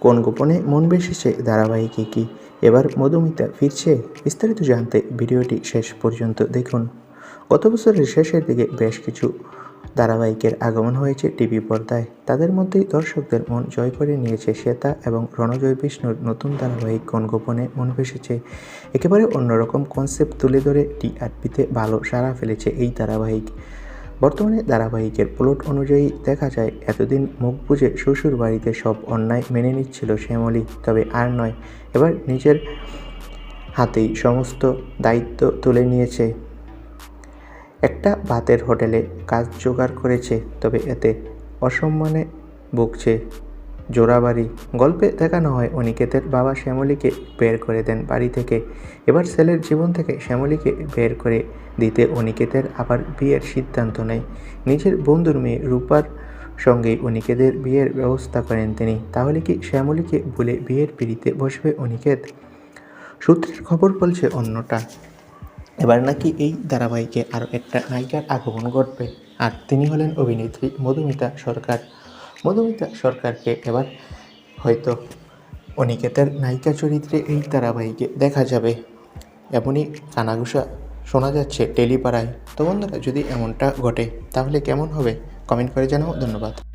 কোন গোপনে মন বেসেছে ধারাবাহিকে কি? এবার মধুমিতা ফিরছে বিস্তারিত জানতে ভিডিওটি শেষ পর্যন্ত দেখুন। গত বছরের শেষের দিকে বেশ কিছু ধারাবাহিকের আগমন হয়েছে টিভি পর্দায়। তাদের মধ্যেই দর্শকদের মন জয় করে নিয়েছে শ্বেতা এবং রণজয় বিষ্ণুর নতুন ধারাবাহিক কোন গোপনে মন ভেসেছে একেবারে অন্যরকম কনসেপ্ট তুলে ধরে টিআরপিতে ভালো সাড়া ফেলেছে এই ধারাবাহিক বর্তমানে ধারাবাহিকের প্লট অনুযায়ী দেখা যায়, এতদিন মুখ বুঝে শ্বশুর বাড়িতে সব অন্যায় মেনে নিচ্ছিল শ্যামলী, তবে আর নয়, এবার নিজের হাতেই সমস্ত দায়িত্ব তুলে নিয়েছে। একটা ভাতের হোটেলে কাজ জোগাড় করেছে, তবে এতে অসম্মানে ভুগছে। জোড়াবাড়ি। গল্পে দেখানো হয় অনিকেতের বাবা শ্যামলীকে বের করে দেন বাড়ি থেকে। এবার ছেলের জীবন থেকে শ্যামলীকে বের করে দিতে অনিকেতের আবার বিয়ের সিদ্ধান্ত নেয়। নিজের বন্ধুর মেয়ে রূপার সঙ্গেই অনিকেতের বিয়ের ব্যবস্থা করেন তিনি। তাহলে কি শ্যামলীকে ভুলে বিয়ের পিড়িতে বসবে অনিকেত? সূত্রের খবর বলছে অন্যটা। এবার নাকি এই ধারাবাহিকে আরও একটা নায়িকার আগমন ঘটবে। আর তিনি হলেন অভিনেত্রী মধুমিতা সরকার। মধুমিতা সরকারকে এবার হয়তো অনিকেতের নায়িকা চরিত্রে এই ধারাবাহিকে দেখা যাবে। এমনই কানাঘুষা শোনা যাচ্ছে টেলিপাড়ায়। তো বন্ধুরা, যদি এমনটা ঘটে, তাহলে কেমন হবে? কমেন্ট করে জানাও। ধন্যবাদ।